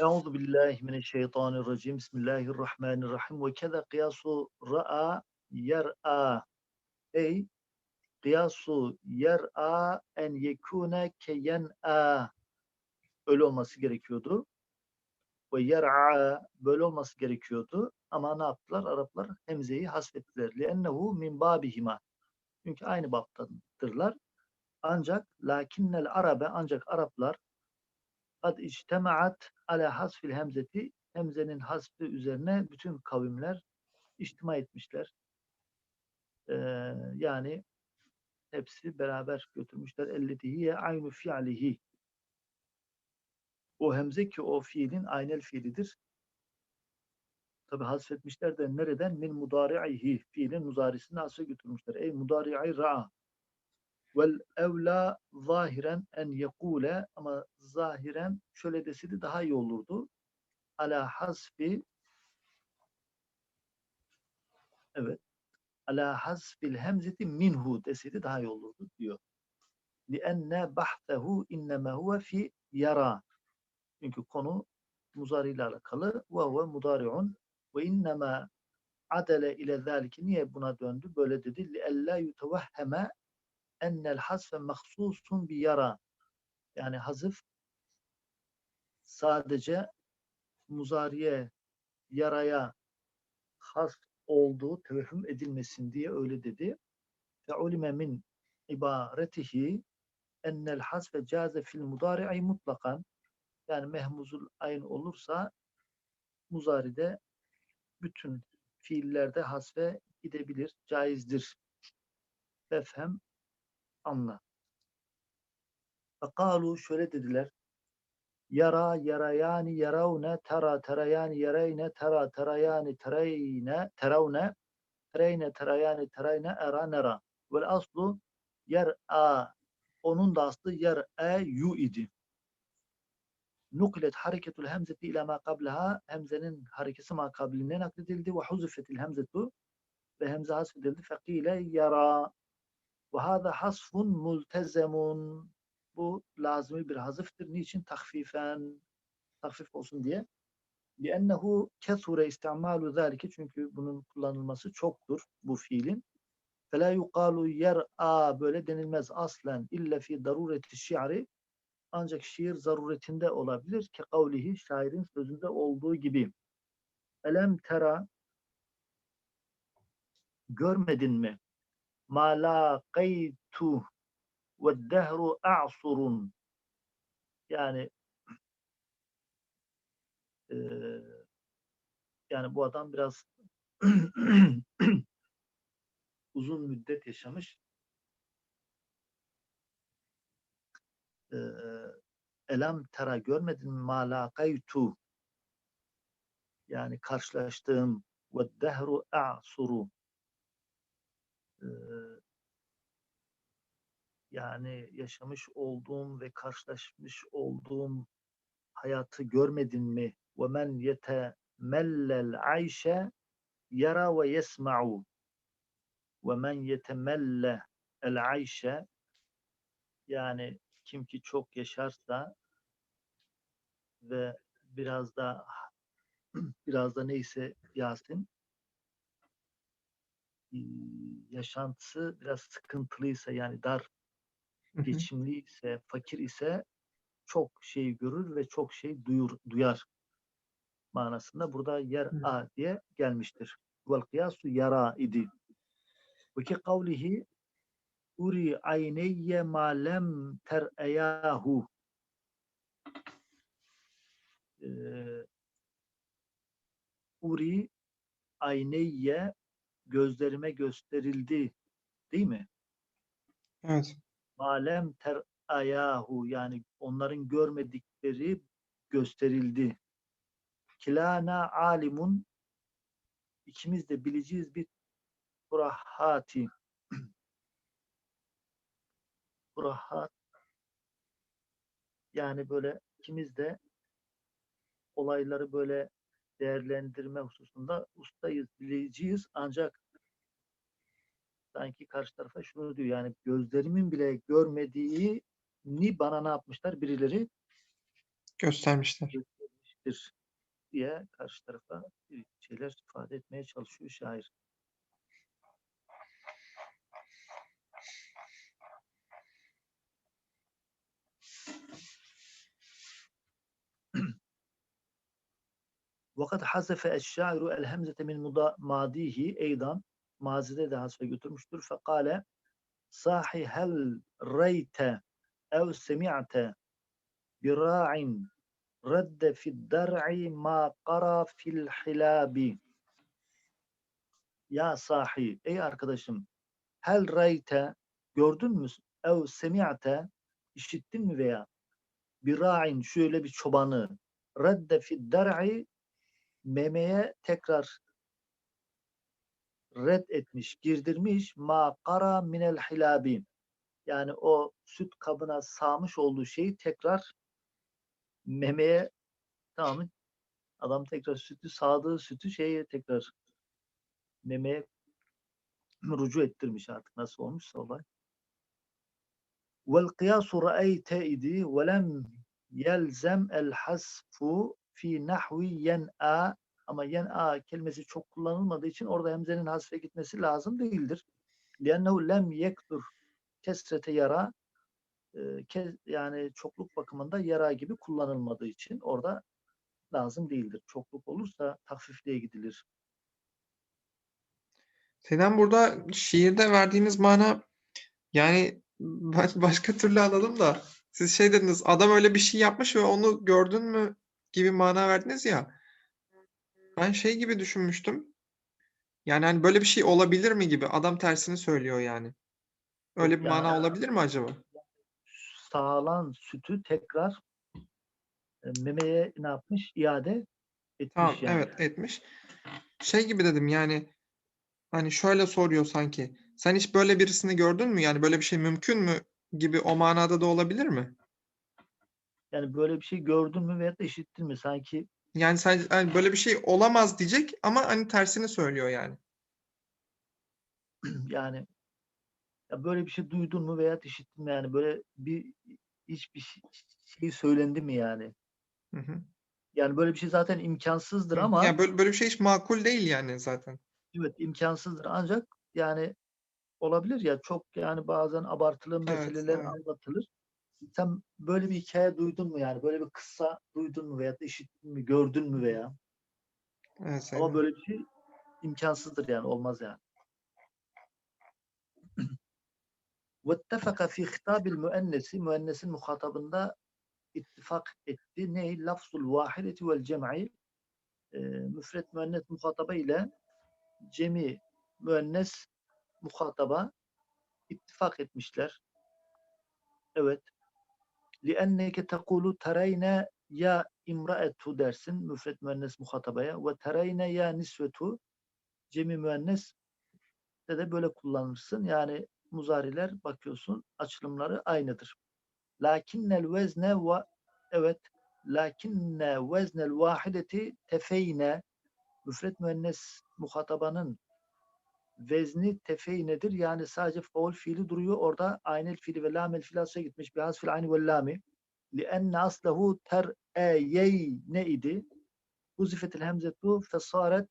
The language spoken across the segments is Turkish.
Euzu billahi mineşşeytanirracim. Bismillahirrahmanirrahim. Ve keza kıyasu ra'a yer'a. Ey kıyasu yer'a en yekune ke yen'a. Öyle olması gerekiyordu. Ve yer'a böyle olması gerekiyordu. Ama ne yaptılar? Araplar hemzeyi hasfettiler. Liennehu min babihima. Çünkü aynı baptadırlar. Ancak lakinnel arabe ancak Araplar kad içtemaat ala hasfil hemzeti hemzenin hasfi üzerine bütün kavimler içtima etmişler. Ee, yani hepsi beraber götürmüşler. Elletihiye aynu fi'lihi. O hemze ki o fiilin aynel fiilidir. Tabi hasfetmişler de nereden? Min mudari'ihi. Fiilin muzarisini hasfe götürmüşler. Ey mudari'i ra'a. Vel evla zahiren en yekule ama zahiren şöyle deseydi daha iyi olurdu. Ala hasbi evet ala hasbil hemzeti minhu deseydi daha iyi olurdu diyor. Lienne bahtehu inneme huve fi yara. Çünkü konu muzari ile alakalı. Mudari'un ve inneme adele ile zaliki niye buna döndü? Böyle dedi. Liella yutevehheme ennel hasfe mahsusun bi yara. Yani hazıf sadece muzariye, yaraya has olduğu tevehüm edilmesin diye öyle dedi. Fe ulime min ibaretihi ennel hasfe caze fil mudari'i mutlakan yani mehmuzul ayn olursa muzaride bütün fiillerde hasfe gidebilir, caizdir. Fefhem anla. Fekalu şöyle dediler. Yara yarayani yaravne tera terayani yarayne tera terayani terayne teravne tereyne terayani terayne era nera. Vel aslu yer a onun da aslı yer e yu idi. Nuklet hareketul hemzeti ila ma kablaha hemzenin harekesi ma kabline nakledildi ve huzifetil hemzetu ve hemze hasfedildi. Fekile yara ve hâzâ hasfun multezemun. Bu lazımi bir hazıftır. Niçin? Takfifen. Takfif olsun diye. لِأَنَّهُ كَثُرَ اِسْتِعْمَالُ ذَٰلِكِ Çünkü bunun kullanılması çoktur bu fiilin. فَلَا يُقَالُ يَرْآ Böyle denilmez aslen. İlle fi darureti şiari ancak şiir zaruretinde olabilir. Ke kavlihi şairin sözünde olduğu gibi. Elem tera görmedin mi? Ma laqaytu ve dehru a'surun yani e, yani bu adam biraz uzun müddet yaşamış. E, Elem görmedin mi ma yani karşılaştığım. ve dehru a'suru yani yaşamış olduğum ve karşılaşmış olduğum hayatı görmedin mi? Ve men yetemellel ayşe yara ve yesma'u. Ve men yetemelle el ayşe yani kim ki çok yaşarsa ve biraz da biraz da neyse Yasin yaşantısı biraz sıkıntılıysa yani dar geçimli ise, fakir ise çok şey görür ve çok şey duyur, duyar manasında burada yer a diye gelmiştir. Vel kıyasu yara idi. Ve ki kavlihi uri ayneyye ma lem ter'eyahu ee, uri ayneyye gözlerime gösterildi değil mi? Evet. Malem ter ayahu yani onların görmedikleri gösterildi. Kilana alimun ikimiz de bileceğiz bir kurahati. Kurahat yani böyle ikimiz de olayları böyle değerlendirme hususunda ustayız, bileceğiz ancak sanki karşı tarafa şunu diyor yani gözlerimin bile görmediğini bana ne yapmışlar birileri Göstermişler. etmiştir diye karşı tarafa bir şeyler ifade etmeye çalışıyor şair. Eşşairu el hemzete min muda- madihi eydan mazide de hasfe götürmüştür. Fekale sahi hel reyte ev semi'te bira'in redde fid der'i ma qara fil hilabi. Ya sahi ey arkadaşım hel reyte gördün mü? Ev semi'te işittin mi veya? Bira'in şöyle bir çobanı redde fid der'i memeye tekrar red etmiş, girdirmiş ma qara minel hilabi. Yani o süt kabına sağmış olduğu şeyi tekrar memeye tamam mı? Adam tekrar sütü sağdığı sütü şeye tekrar memeye rucu ettirmiş artık nasıl olmuşsa olay. Vel kıyasu ra'eyte idi ve lem yelzem el hasfu fi nahvi yen'a ama yen'a kelimesi çok kullanılmadığı için orada hemzenin hasfe gitmesi lazım değildir. Liannehu lem yektur kesrete yara yani çokluk bakımında yara gibi kullanılmadığı için orada lazım değildir. Çokluk olursa takfifliğe gidilir. Sedan burada şiirde verdiğiniz mana yani baş- başka türlü anladım da siz şey dediniz adam öyle bir şey yapmış ve onu gördün mü gibi mana verdiniz ya. Ben şey gibi düşünmüştüm. Yani hani böyle bir şey olabilir mi gibi adam tersini söylüyor yani. Öyle bir mana olabilir mi acaba? Sağlan sütü tekrar e, memeye ne yapmış? İade etmiş Tamam yani. evet etmiş. Şey gibi dedim yani hani şöyle soruyor sanki. Sen hiç böyle birisini gördün mü? Yani böyle bir şey mümkün mü gibi o manada da olabilir mi? Yani böyle bir şey gördün mü veyahut da işittin mi? Sanki Yani sadece hani böyle bir şey olamaz diyecek ama hani tersini söylüyor yani. yani ya böyle bir şey duydun mu veya işittin mi? Yani böyle bir hiçbir şey, şey söylendi mi yani? Hı hı. Yani böyle bir şey zaten imkansızdır Hı, ama Ya böyle böyle bir şey hiç makul değil yani zaten. evet imkansızdır ancak yani olabilir ya çok yani bazen abartılı Evet, meseleler evet. anlatılır. Sen böyle bir hikaye duydun mu yani? Böyle bir kıssa duydun mu veya da işittin mi, gördün mü veya? Evet Ama Seydan. böyle bir şey imkansızdır yani olmaz yani. واتفق في خطاب المؤنث müennesin muhatabında ittifak etti. Ne? Lafzul vahideti vel cem'i e, müfret müennes muhataba ile cemi müennes muhataba ittifak etmişler. Evet. لِأَنَّكَ تَقُولُ تَرَيْنَ ya imraetu dersin müfret müennes muhatabaya ve tereyne ya nisvetu cemi müennes de de böyle kullanırsın. Yani muzariler bakıyorsun açılımları aynıdır. Lakinnel vezne ve evet lakinne veznel vahideti tefeyne müfret müennes muhatabanın vezni tefeynedir. Yani sadece faul fiili duruyor. Orada aynel fiili ve lamel fiili asla gitmiş. Bir hasfil ayni ve lami. لأن أصله ter'eyeyne idi. Huzifetil hemzetu fesaret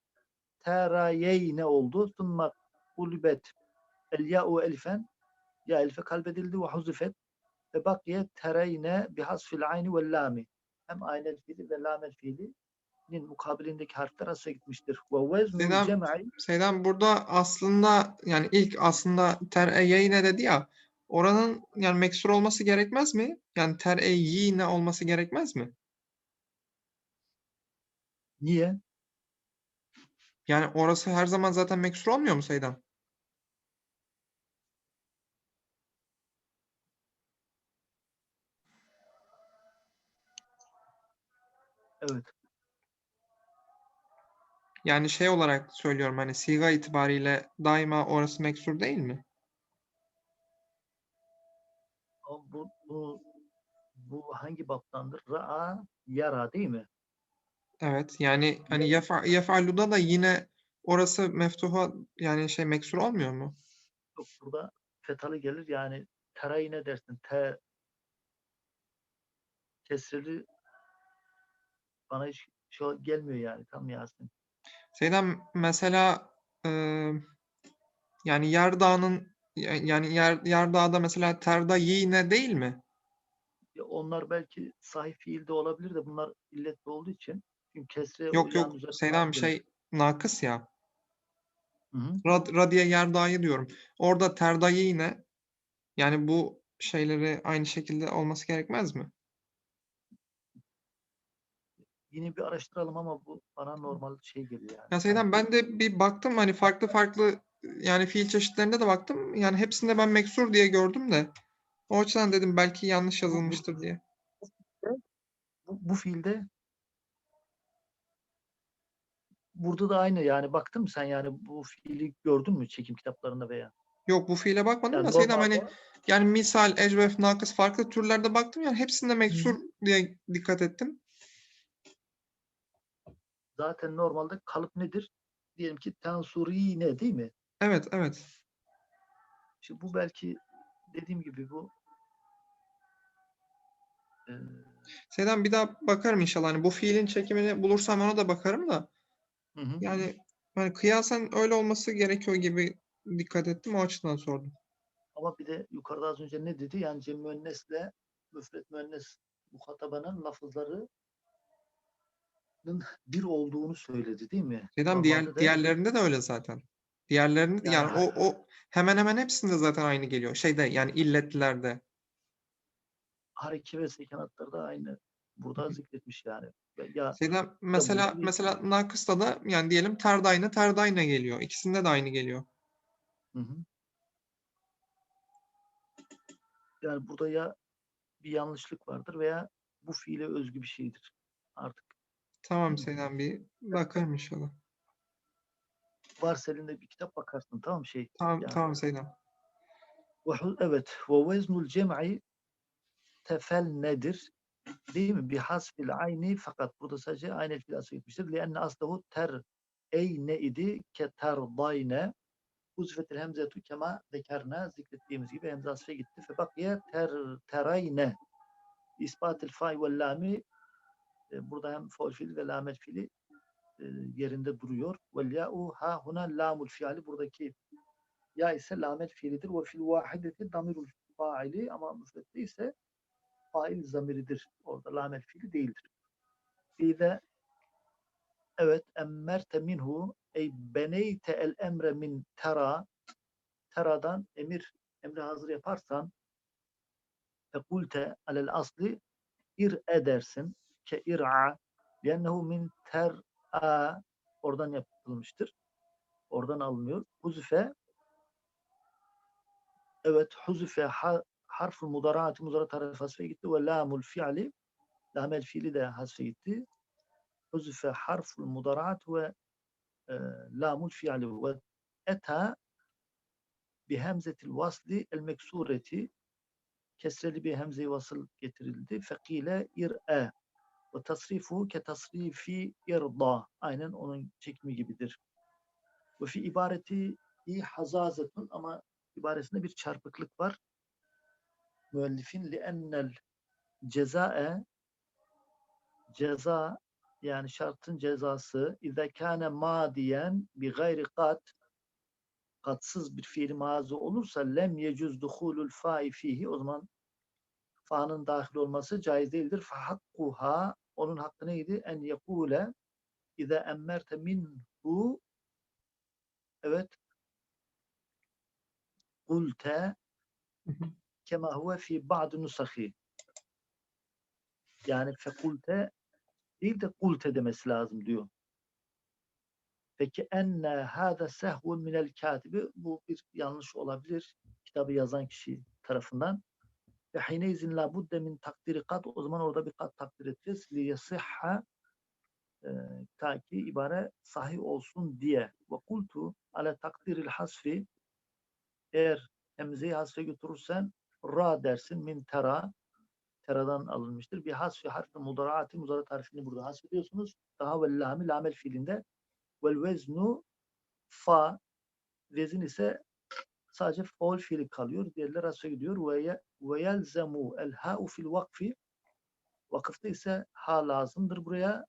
terayeyne oldu. Thumma ulibet el ya'u elifen ya elife kalbedildi ve huzifet ve bakiye tereyne bi hasfil ayni ve lami. Hem aynel fiili ve lamel fiilinin mukabilindeki harfler asla gitmiştir. Ve veznul Selam. cem'i Seydan burada aslında yani ilk aslında ter'eyeyne dedi ya oranın yani meksur olması gerekmez mi? Yani ter'eyyine olması gerekmez mi? niye? Yani orası her zaman zaten meksur olmuyor mu Seydan? Evet. Yani şey olarak söylüyorum hani siga itibariyle daima orası meksur değil mi? Bu, bu, bu hangi baptandır? Ra'a yara değil mi? Evet yani hani yafa, yef'aluda da yine orası meftuha yani şey meksur olmuyor mu? Yok burada fetalı gelir yani terayı ne dersin? Te kesreli bana hiç Şu gelmiyor yani tam Yasin. Seydam mesela e, yani Yerdağ'ın yani yer, Yerdağ'da mesela terda yine değil mi? Ya onlar belki sahih fiilde olabilir de bunlar illetli olduğu için çünkü kesre Yok yok Seydam gelir. şey nakıs ya. Hı hı. Rad, radiye Yerdağ'ı diyorum. Orada terda yine yani bu şeyleri aynı şekilde olması gerekmez mi? Yine bir araştıralım ama bu bana normal şey geliyor yani. Ya Seydam ben de bir baktım hani farklı farklı yani fiil çeşitlerinde de baktım. Yani hepsinde ben meksur diye gördüm de. O açıdan dedim belki yanlış yazılmıştır diye. bu, bu fiilde burada da aynı yani baktın mı sen yani bu fiili gördün mü çekim kitaplarında veya? Yok bu fiile bakmadım Yani da Seydam hani yani misal, ecvef, nakıs farklı türlerde baktım yani hepsinde meksur diye dikkat ettim. Zaten normalde kalıp nedir? Diyelim ki tansurine değil mi? Evet evet. Şimdi bu belki dediğim gibi bu e, Seydam bir daha bakarım inşallah. Hani bu fiilin çekimini bulursam ona da bakarım da. hı hı. Yani hani kıyasen öyle olması gerekiyor gibi dikkat ettim. O açıdan sordum. ama bir de yukarıda az önce ne dedi? Yani cem müennesle müfret müennes muhatabanın lafızlarının bir olduğunu söyledi değil mi? Seydam diğer, de- diğerlerinde de öyle zaten. Diğerlerinde yani, Yani- o o hemen hemen hepsinde zaten aynı geliyor. Şeyde yani illetlilerde. hareke ve sekanatları da aynı. Burada zikretmiş yani. Ya Seydam mesela bir- mesela nakısta da yani diyelim terdayna terdayna geliyor. İkisinde de aynı geliyor. Hı hı. Yani burada ya bir yanlışlık vardır veya bu fiile özgü bir şeydir. Artık Tamam Hı. Seydam bir bakarım inşallah. varsa elinde bir kitap bakarsın tamam şey. Tamam Yani. tamam hu- evet ve veznul cem'i tefel nedir? Değil mi? Bir hasfil ayni fakat burada sadece aynı fiil asıl gitmiştir. Lianne aslahu ter eyne idi ke terdayne uzfetil hemzetu kema zekerna zikrettiğimiz gibi hemze asfe gitti. Fe bakiye ter terayne ispatil fay ve lami e, burada hem faul fiil ve lamel fiili e, yerinde duruyor. Vel ya'u ha huna lamul fiili buradaki ya ise lamel fiilidir ve fil vahideti damirul faili ama müfrette ise fail zamiridir. Orada lamel fiili değildir. İze evet emmerte minhu ey beneyte el emre min tera teradan emir emri hazır yaparsan fekulte alel asli ir edersin ke ir'a liennehu min ter'a oradan yapılmıştır. Oradan alınıyor. Huzife evet huzife ha, harful mudaraati mudara tarafı hasfe gitti ve lamul fiili lamel fiili de hasfe gitti. Huzife harful mudaraat ve e, lamul fiili ve eta bihemzetil vasli el meksureti kesreli bir hemze-i vasıl getirildi. Fekile ir'e ve tasrifu ke tasrifi irda. Aynen onun çekimi gibidir. Ve fi ibareti i hazazetun ama ibaresinde bir çarpıklık var. Müellifin li ennel cezae ceza yani şartın cezası İza kâne madiyen bi gayri kat katsız bir fiil mazi olursa lem yecuz duhulul fa'i fihi o zaman fa'nın dahil olması caiz değildir. Fahakkuha onun hakkı neydi? En yekule İza emmerte minhu evet kulte kema huve fi ba'd nusahi yani fekulte değil de kulte demesi lazım diyor. Peki enne hâze sehvun minel katibi bu bir yanlış olabilir kitabı yazan kişi tarafından. Ve hineyzin la budde min takdiri kat o zaman orada bir kat takdir edeceğiz. Li yasihha e, ta ki ibare sahih olsun diye. Ve kultu ale takdiril hasfi eğer hemzeyi hasfe götürürsen ra dersin min tera teradan alınmıştır. Bir hasfi harfi mudaraati mudara tarifini burada hasfediyorsunuz. Daha ve lami lamel fiilinde vel veznu fa vezin ise sadece faul fiili kalıyor. Diğerler hasfe gidiyor. Ve ye- ve yelzemu el ha'u fil vakfi vakıfta ise ha lazımdır buraya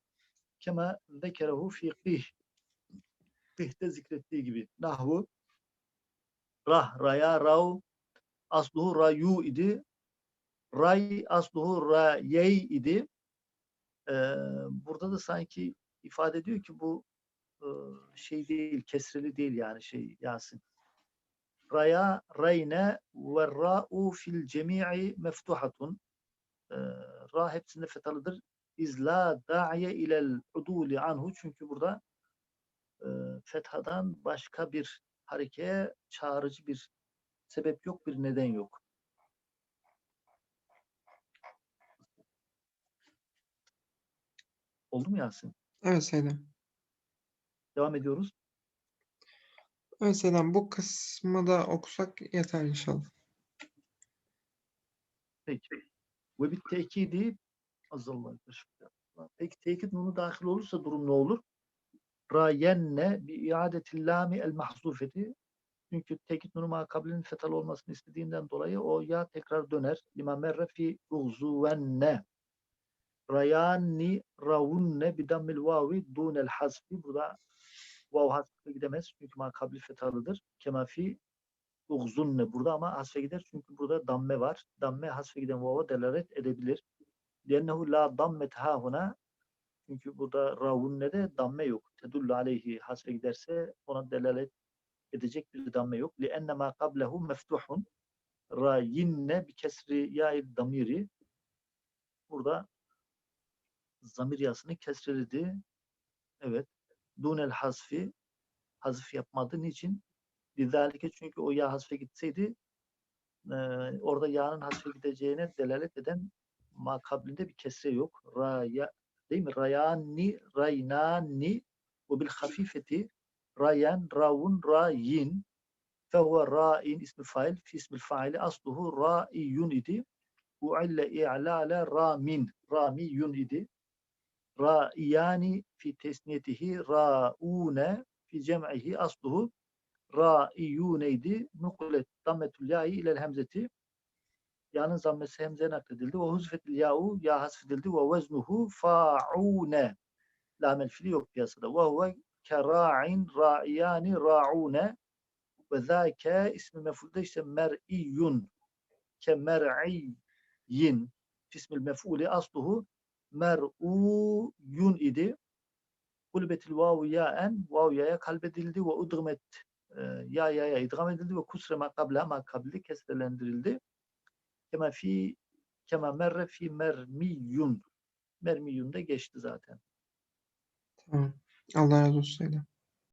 kema zekerehu fi qih. Qih'te zikrettiği gibi. Nahvu rah, raya, rav asluhu rayu idi. Ray asluhu rayey idi. Ee, burada da sanki ifade ediyor ki bu e, şey değil, kesreli değil yani şey Yasin. Raya, rayne ve ra'u fil cemi'i meftuhatun. Ee, ra hepsinde fetalıdır. İzla da'iye ilel uduli anhu. Çünkü burada e, fethadan başka bir harekeye çağrıcı bir sebep yok, bir neden yok. Oldu mu Yasin? Evet Seydem. Devam ediyoruz. Seydem bu kısmı da okusak yeter inşallah. Peki. Ve bir tekidi azallah. Peki tekit nunu dahil olursa durum ne olur? Rayenne bi iadetil lami el mahzufeti. Çünkü tekit nunu makabilinin fetal olmasını istediğinden dolayı o ya tekrar döner. Lima merre fi ugzuvenne. Rayanni ravunne bidammil vavi dunel hasfi. Burada vav hasfe gidemez. Çünkü makabili fetalıdır. Kema fi ugzunne burada ama hasfe gider. Çünkü burada damme var. Damme hasfe giden vava delalet edebilir. Liennehu la dammet hahuna çünkü burada ravunne de damme yok. Tedullu aleyhi hasfe giderse ona delalet edecek bir damme yok. Lienne ma qablehu meftuhun rayinne bi kesri ya'il damiri burada zamir yasını kesrelidi. Evet. Dunel hasfi hazif yapmadı. Niçin? Lidalike çünkü o ya hasfe gitseydi e, orada ya'nın hasfe gideceğine delalet eden makablinde bir kesre yok. Raya değil mi? Rayani, raynani ve bil hafifeti rayan, ravun, rayin fehuve ra'in ismi fail fi ismil faili asluhu ra'iyun idi. U'ille i'lale ramin. Ramiyun idi. Ra'iyani fi tesniyetihi ra'une fi cem'ihi asluhu ra'iyuneydi. Nukulet dammetül ya'i ilel hemzeti. Ya'nın zammesi hemzeye nakledildi. Ve huzfetil ya'u ya hasfedildi. Ve veznuhu fa'une. Lamel fili yok piyasada. Ve huve kera'in ra'iyani ra'une. Ve zâke ismi mef'ulde işte mer'iyyun. Ke mer'iyyin. Fismil mef'uli asluhu mer'uyun idi. Kulbetil vavu ya'en. Vav ya'ya kalbedildi ve udgmet ya ya ya idgam edildi ve kusre ma kabla ma kesrelendirildi. Kema fi kema merre fi mermiyun. Mermiyun da geçti zaten. Tamam. Allah razı olsun.